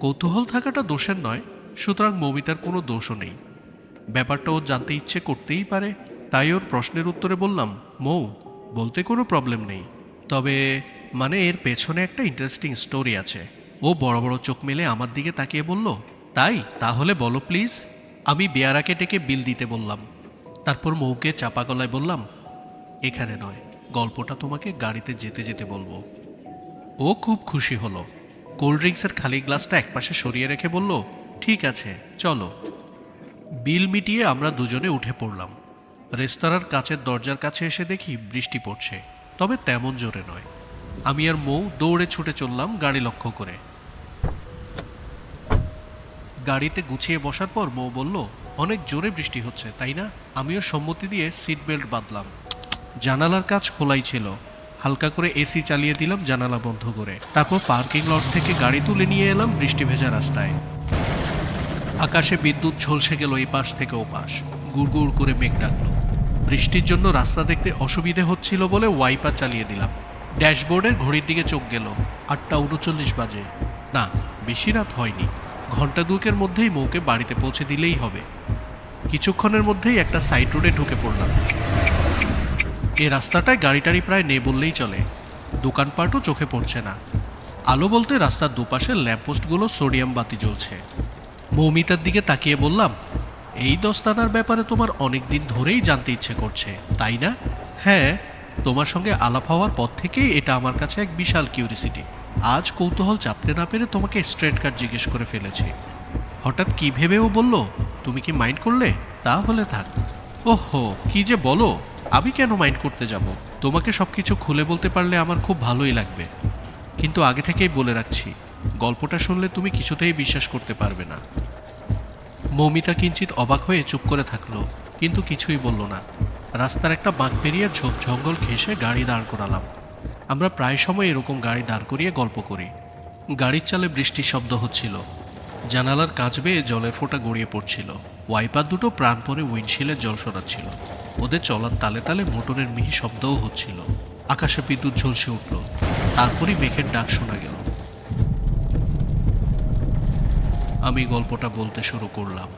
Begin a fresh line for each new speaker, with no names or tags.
কৌতূহল থাকাটা দোষের নয়, সুতরাং মৌমিতার কোনো দোষও নেই। ব্যাপারটা ও জানতে ইচ্ছে করতেই পারে, তাই ওর প্রশ্নের উত্তরে বললাম, মৌ, বলতে কোনো প্রবলেম নেই। তবে মানে এর পেছনে একটা ইন্টারেস্টিং স্টোরি আছে। ও বড় বড় চোখ মেলে আমার দিকে তাকিয়ে বলল, তাই? তাহলে বলো প্লিজ আমি বেয়ারাকে ডেকে বিল দিতে বললাম। তারপর মৌকে চাপা গলায় বললাম, এখানে নয়, গল্পটা তোমাকে গাড়িতে যেতে যেতে বলব। ও খুব খুশি হলো। কোল্ড ড্রিঙ্কসের খালি গ্লাসটা একপাশে সরিয়ে রেখে বলল, ঠিক আছে, চলো। বিল মিটিয়ে আমরা দুজনে উঠে পড়লাম। রেস্তোরাঁর কাছের দরজার কাছে এসে দেখি বৃষ্টি পড়ছে, তবে তেমন জোরে নয়। আমি আর মৌ দৌড়ে ছুটে চললাম গাড়ি লক্ষ্য করে। গাড়িতে গুছিয়ে বসার পর মৌ বলল, অনেক জোরে বৃষ্টি হচ্ছে, তাই না? আমিও সম্মতি দিয়ে সিট বেল্ট বাঁধলাম। জানালার কাজ খোলাই ছিল। হালকা করে এসি চালিয়ে দিলাম জানালা বন্ধ করে। তারপর পার্কিং লট থেকে গাড়ি তুলে নিয়ে এলাম বৃষ্টি ভেজা রাস্তায়। আকাশে বিদ্যুৎ ঝলসে গেল এই পাশ থেকে ও পাশ গুড়গুড় করে মেঘ ডাকলো। বৃষ্টির জন্য রাস্তা দেখতে অসুবিধে হচ্ছিল বলে ওয়াইপার চালিয়ে দিলাম। ড্যাশবোর্ডের ঘড়ির দিকে চোখ গেল। আটটা উনচল্লিশ বাজে। না, বেশি রাত হয়নি। ঘণ্টা দুয়েকের মধ্যেই মৌকে বাড়িতে পৌঁছে দিলেই হবে। কিছুক্ষণের মধ্যেই একটা সাইড রোডে ঢুকে পড়লাম। এই রাস্তাটায় গাড়ি টাড়ি প্রায় নেই বললেই চলে। দোকানপাটও চোখে পড়ছে না। আলো বলতে রাস্তার দুপাশে ল্যাম্পপোস্টগুলো সোডিয়াম বাতি জ্বলছে। মৌমিতার দিকে তাকিয়ে বললাম, এই দস্তানার ব্যাপারে তোমার অনেক দিন ধরেই জানতে ইচ্ছে করছে, তাই না? হ্যাঁ তোমার সঙ্গে আলাপ হওয়ার পর থেকেই এটা আমার কাছে এক বিশাল কিউরিসিটি আজ কৌতূহল চাপতে না পেরে তোমাকে স্ট্রেট কাট জিজ্ঞেস করে ফেলেছি। হঠাৎ কি ভেবে ও বলল, তুমি কি মাইন্ড করলে? তাহলে থাক। ওহো, কি যে বলো? আমি কেন মাইন্ড করতে যাব? তোমাকে সবকিছু খুলে বলতে পারলে আমার খুব ভালোই লাগবে। কিন্তু আগে থেকেই বলে রাখছি, গল্পটা শুনলে তুমি কিছুতেই বিশ্বাস করতে পারবে না। মৌমিতা কিঞ্চিত অবাক হয়ে চুপ করে থাকল, কিন্তু কিছুই বলল না। রাস্তার একটা বাঁক পেরিয়ে ঝোপ জঙ্গল ঘেঁষে গাড়ি দাঁড় করালাম। আমরা প্রায় সময় এরকম গাড়ি দাঁড় করিয়ে গল্প করি। গাড়ির চালে বৃষ্টির শব্দ হচ্ছিল। জানালার কাঁচ বেয়ে জলের ফোঁটা গড়িয়ে পড়ছিল। ওয়াইপার দুটো প্রাণপণে উইন্ডশিলের জল সরাচ্ছিল। ওদের চলার তালে তালে মোটরের মিহি শব্দও হচ্ছিল। আকাশে বিদ্যুৎ ঝলসে উঠল। তারপরই মেঘের ডাক শোনা গেল। আমি গল্পটা বলতে শুরু করলাম।